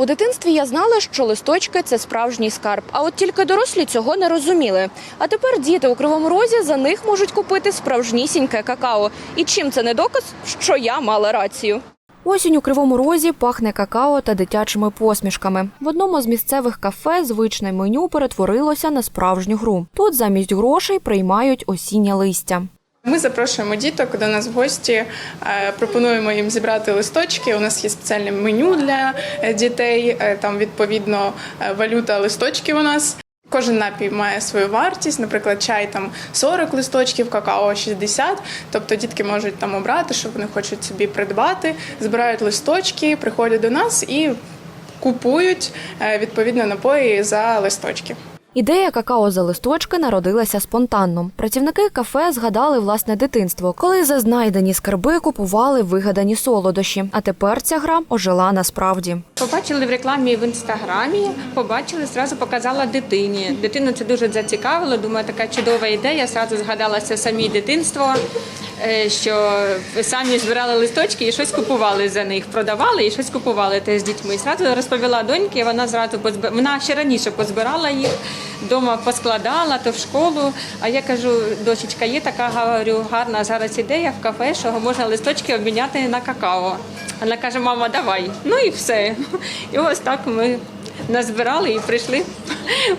У дитинстві я знала, що листочки це справжній скарб. А от тільки дорослі цього не розуміли. А тепер діти у кривому розі за них можуть купити справжнісіньке какао. І чим це не доказ, що я мала рацію. Осінь у кривому розі пахне какао та дитячими посмішками. В одному з місцевих кафе звичне меню перетворилося на справжню гру. Тут замість грошей приймають осіннє листя. Ми запрошуємо діток до нас в гості, е, пропонуємо їм зібрати листочки. У нас є спеціальне меню для е, дітей. е, Там відповідно валюта листочків у нас. Кожен напій має свою вартість. Наприклад, чай там 40 листочків, какао 60. Тобто дітки можуть там обрати, що вони хочуть собі придбати, збирають листочки, приходять до нас і купують відповідно напої за листочки. Ідея какао за листочки народилася спонтанно. Працівники кафе згадали власне дитинство, коли за знайдені скарби купували вигадані солодощі. А тепер ця гра ожила насправді. Побачили в рекламі в інстаграмі, побачили, зразу показала дитині. Дитину це дуже зацікавило. Думаю, така чудова ідея. Зразу згадалася самі дитинство, що самі збирали листочки і щось купували за них, продавали і щось купували теж з дітьми. І зразу розповіла доньки, вона зразу позбирала. Вона ще раніше позбирала їх, вдома поскладала, то в школу. А я кажу, дочечка, є така говорю, гарна зараз ідея в кафе, що можна листочки обміняти на какао. Вона каже, мама, давай. Ну і все. І ось так ми назбирали і прийшли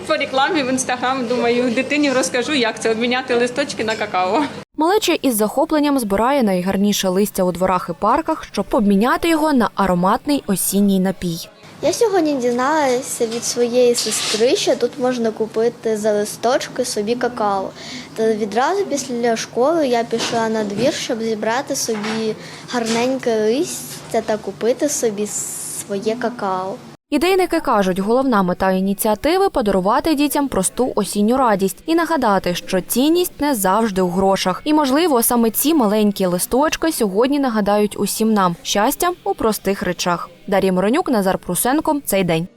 по рекламі в інстаграм. Думаю, дитині розкажу, як це обміняти листочки на какао. Малеча із захопленням збирає найгарніше листя у дворах і парках, щоб обміняти його на ароматний осінній напій. Я сьогодні дізналася від своєї сестри, що тут можна купити за листочки собі какао. Та відразу після школи я пішла на двір, щоб зібрати собі гарненьке листя та купити собі своє какао. Ідейники кажуть, головна мета ініціативи подарувати дітям просту осінню радість і нагадати, що цінність не завжди у грошах. І, можливо, саме ці маленькі листочки сьогодні нагадають усім нам щастя у простих речах. Дар'я Моронюк, Назар Прусенко. Цей день.